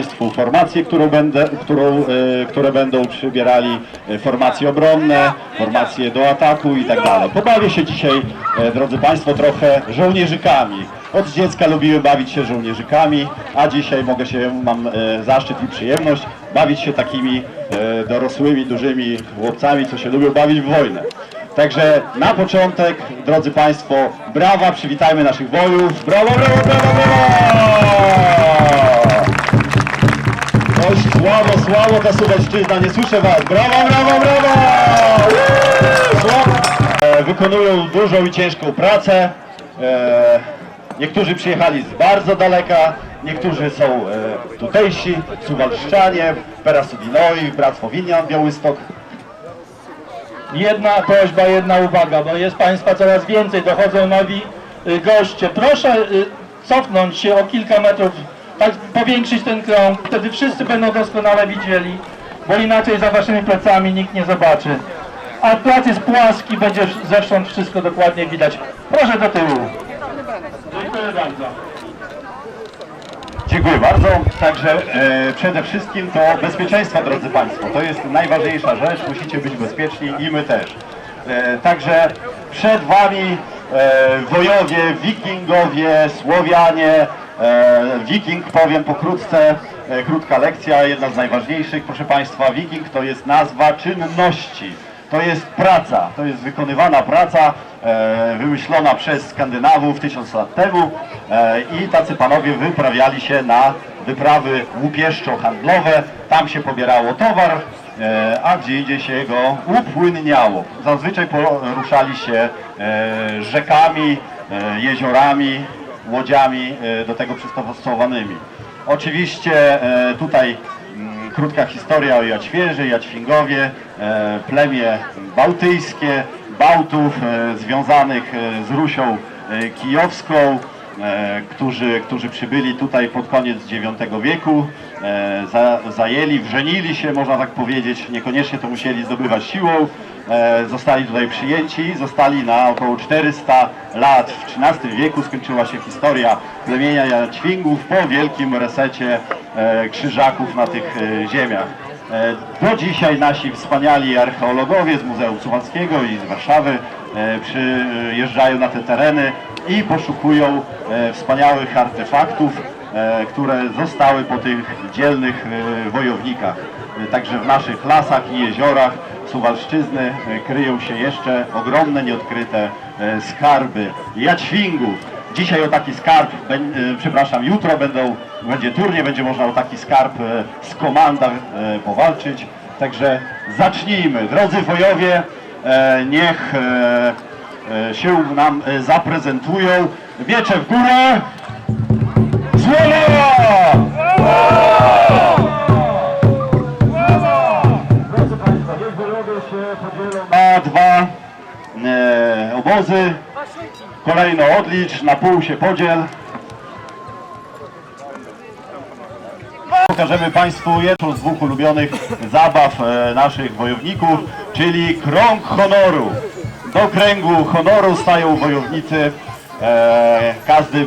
Państwu formacje, którą będę, którą, e, które będą przybierali e, formacje obronne, formacje do ataku i tak dalej. Pobawię się dzisiaj, e, drodzy Państwo, trochę żołnierzykami. Od dziecka lubiłem bawić się żołnierzykami, a dzisiaj mogę się, mam zaszczyt i przyjemność bawić się takimi dorosłymi, dużymi chłopcami, co się lubią bawić w wojnę. Także na początek, drodzy Państwo, brawa, przywitajmy naszych wojów. Brawo, brawo, brawo, brawo! Oj, sławo, sławo ta Suwalszczyzna, nie słyszę was. Brawo, brawo, brawo! Uuu, Sławo! E, Wykonują dużą i ciężką pracę. E, Niektórzy przyjechali z bardzo daleka, niektórzy są e, tutejsi, Suwalszczanie, Perasudinoi, Bractwo Winian, Białystok. Jedna prośba, jedna uwaga, bo jest Państwa coraz więcej, dochodzą nowi y, goście. Proszę y, cofnąć się o kilka metrów, tak powiększyć ten krąg, wtedy wszyscy będą doskonale widzieli, bo inaczej za Waszymi plecami nikt nie zobaczy. A plac jest płaski, będzie zewsząd wszystko dokładnie widać. Proszę do tyłu. Dziękuję bardzo. Dziękuję bardzo. Także e, przede wszystkim to bezpieczeństwo, drodzy Państwo. To jest najważniejsza rzecz. Musicie być bezpieczni i my też. E, także przed Wami e, wojowie, wikingowie, Słowianie. E, wiking, powiem pokrótce, e, krótka lekcja, jedna z najważniejszych. Proszę Państwa, wiking to jest nazwa czynności. To jest praca, to jest wykonywana praca e, wymyślona przez Skandynawów tysiąc lat temu i tacy panowie wyprawiali się na wyprawy łupieszczo-handlowe. Tam się pobierało towar, a gdzie indziej się go upłynniało. Zazwyczaj poruszali się rzekami, jeziorami, łodziami e, do tego przystosowanymi. Oczywiście e, tutaj Mm, Krótka historia o Jaćwierze, Jaćwingowie, e, plemię bałtyjskie, Bałtów związanych z Rusią Kijowską, którzy, którzy przybyli tutaj pod koniec IX wieku, za, zajęli, wrzenili się, można tak powiedzieć, niekoniecznie to musieli zdobywać siłą, e, zostali tutaj przyjęci, zostali na około 400 lat. W XIII wieku skończyła się historia plemienia Jaćwingów po wielkim resecie e, krzyżaków na tych e, ziemiach. E, Do dzisiaj nasi wspaniali archeologowie z Muzeum Suwalskiego i z Warszawy e, przyjeżdżają na te tereny i poszukują e, wspaniałych artefaktów, e, które zostały po tych dzielnych e, wojownikach. E, Także w naszych lasach i jeziorach Suwalszczyzny e, kryją się jeszcze ogromne, nieodkryte e, skarby Jaćwingów. Dzisiaj o taki skarb, e, przepraszam, jutro będą, będzie turnie, będzie można o taki skarb e, z komanda e, powalczyć. Także zacznijmy. Drodzy wojowie, e, niech e, e, się nam e, zaprezentują. Miecze w górę! Na dwa e, obozy. Kolejno odlicz, na pół się podziel. Pokażemy Państwu jedną z dwóch ulubionych zabaw e, naszych wojowników, czyli krąg honoru. Do kręgu honoru stają wojownicy. E, każdy e,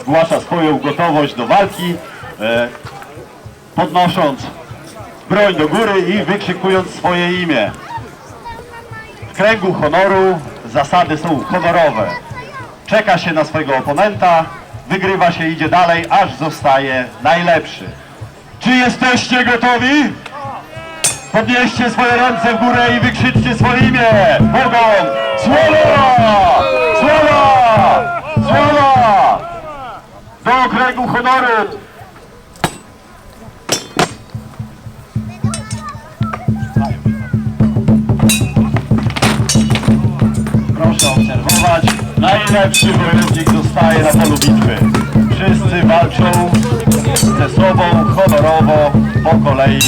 zgłasza swoją gotowość do walki, e, podnosząc broń do góry i wykrzykując swoje imię. W kręgu honoru zasady są honorowe. Czeka się na swojego oponenta, wygrywa się, idzie dalej, aż zostaje najlepszy. Czy jesteście gotowi? Podnieście swoje ręce w górę i wykrzyczcie swoje imię. Bogon! Słowa! Słowa! Słowa! Do okręgu honoru! Proszę obserwować. Najlepszy wojownik zostaje na polu bitwy. Wszyscy walczą ze sobą honorowo po kolei.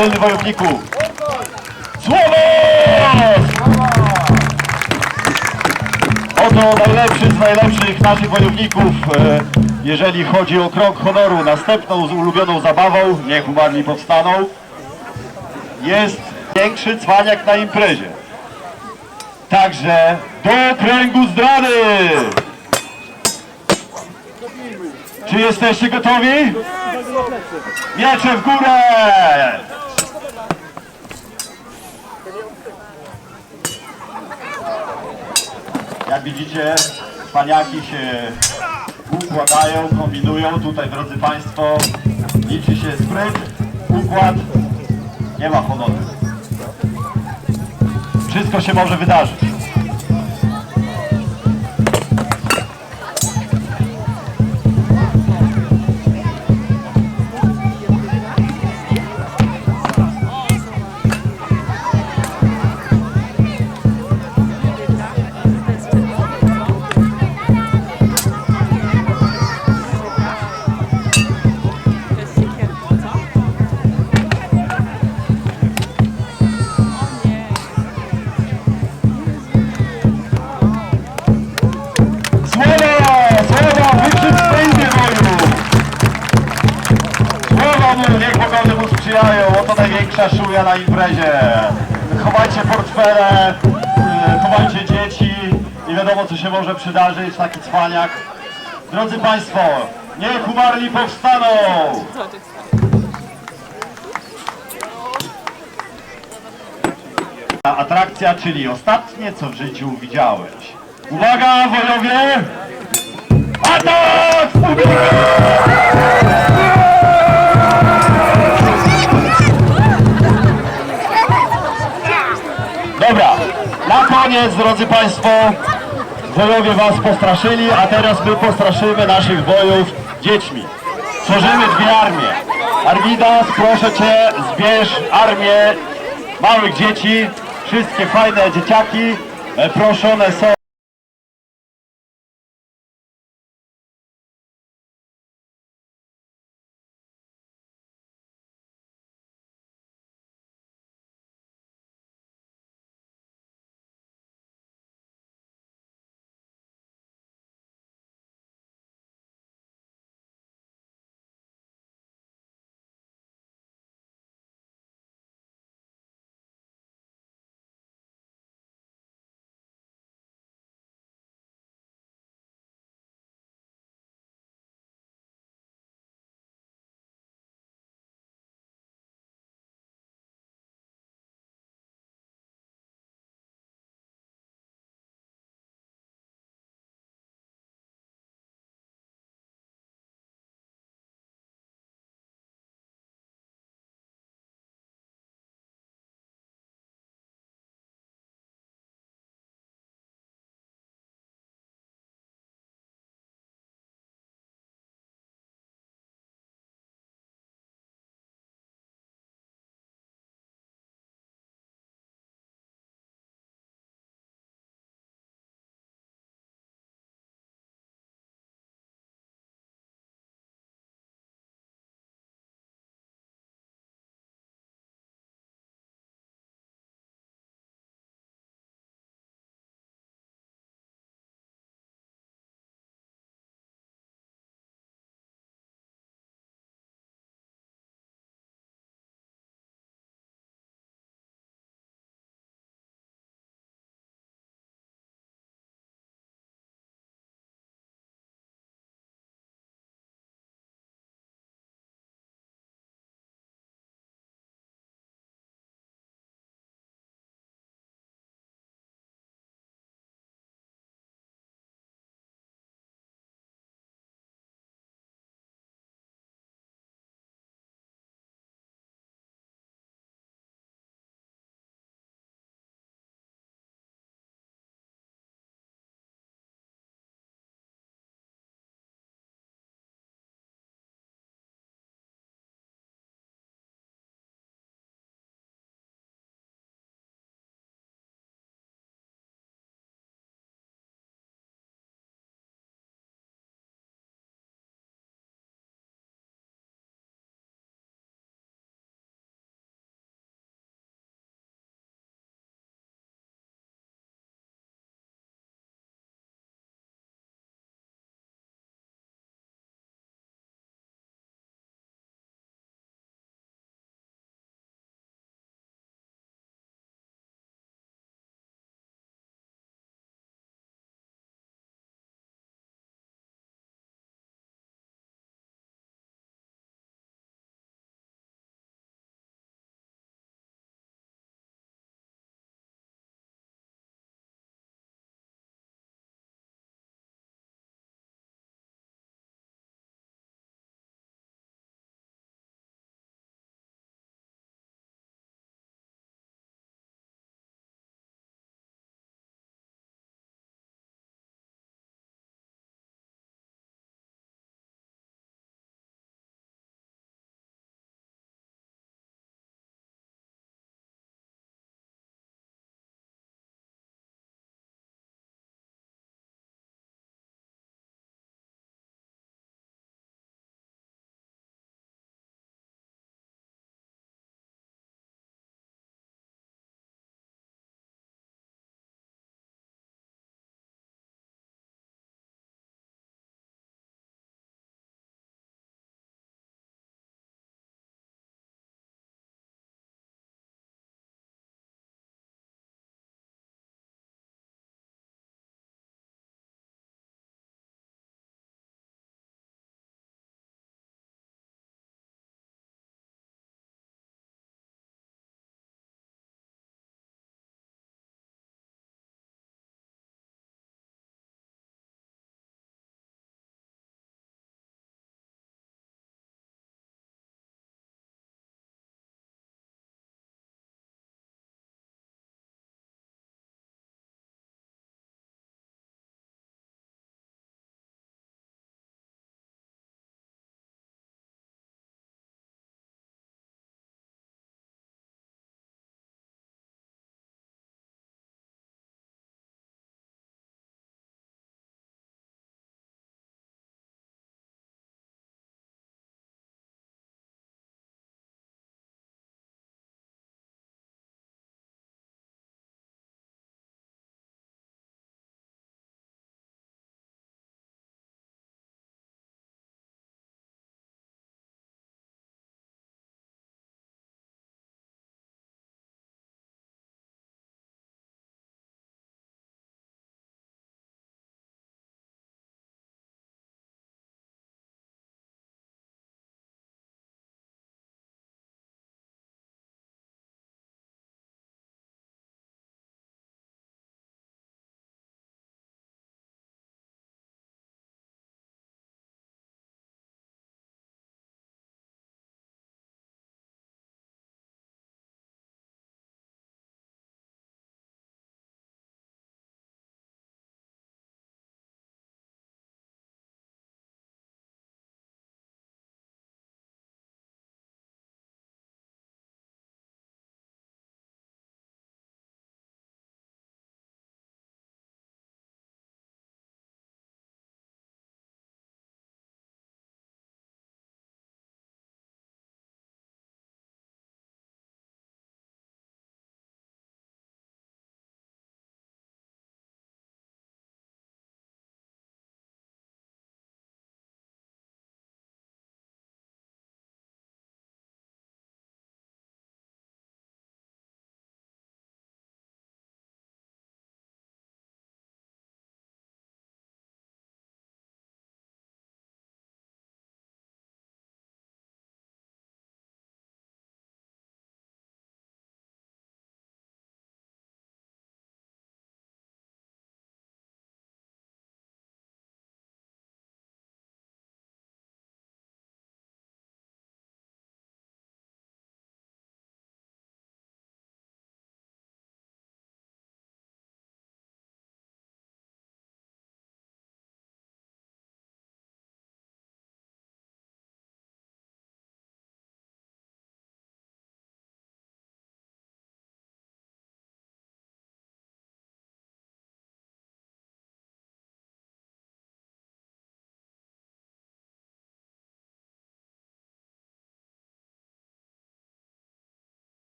Dzielny wojowniku! Słowo! Oto najlepszy z najlepszych naszych wojowników, e, jeżeli chodzi o krąg honoru. Następną z ulubioną zabawą, niech umarli powstaną, jest większy cwaniak na imprezie. Także do kręgu zdrady! Czy jesteście gotowi? Miecze w górę! Jak widzicie, paniaki się układają, kombinują. Tutaj, drodzy Państwo, liczy się spryt, układ, nie ma honoru. Wszystko się może wydarzyć. Się może przydarzyć, taki cwaniak. Drodzy Państwo, niech umarli powstaną! Atrakcja, czyli ostatnie, co w życiu widziałeś. Uwaga, wojowie! Atak! Dobra, na koniec, drodzy Państwo, wojowie Was postraszyli, a teraz my postraszymy naszych wojów dziećmi. Tworzymy dwie armie. Armidas, proszę Cię, zbierz armię małych dzieci, wszystkie fajne dzieciaki, e, proszone są